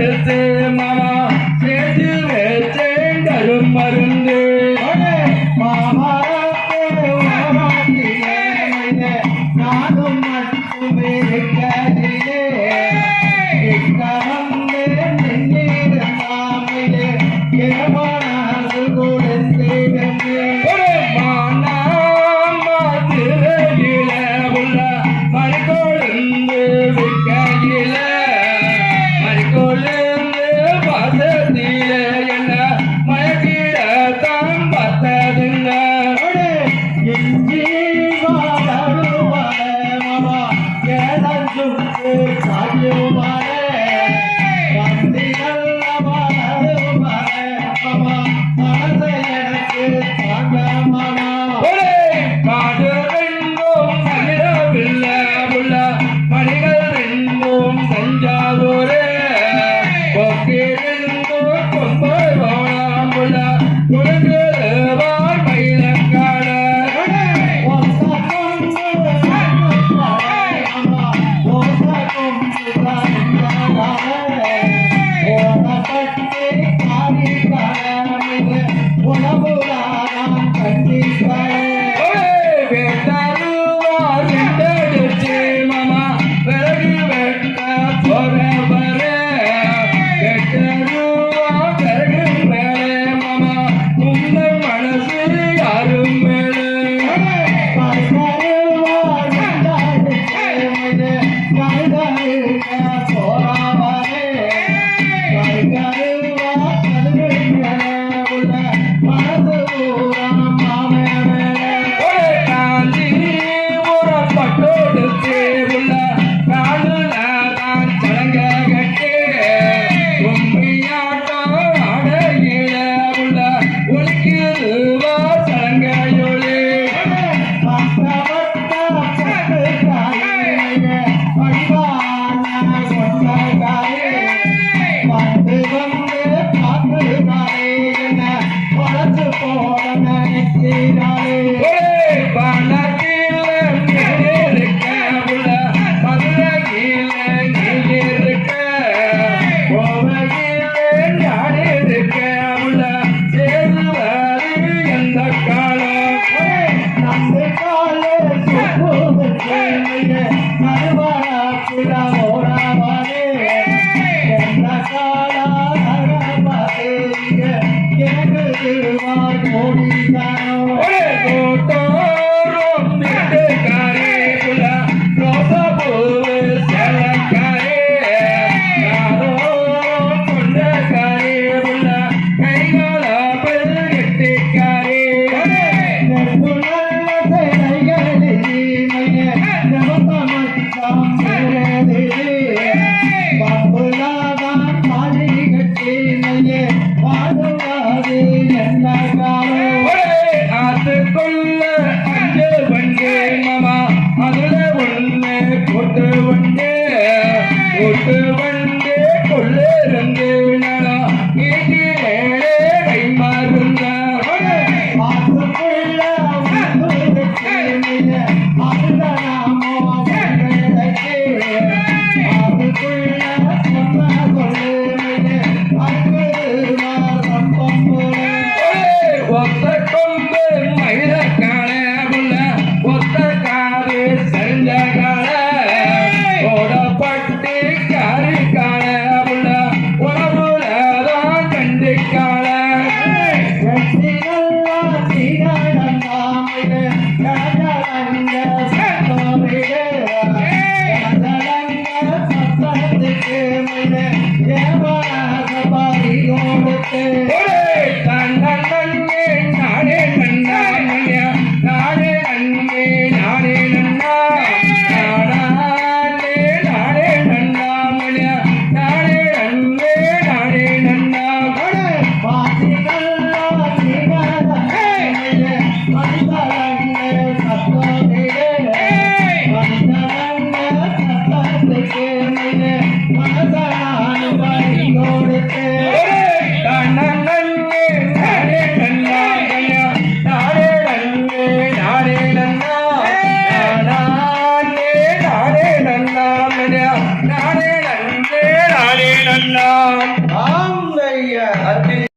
Good day. bonita. Hoy கொண்டு கொண்டு வந்து கொள்ளிருந்து விழா இது நேரே மருந்த ஒத்த கொண்டு Never has a body.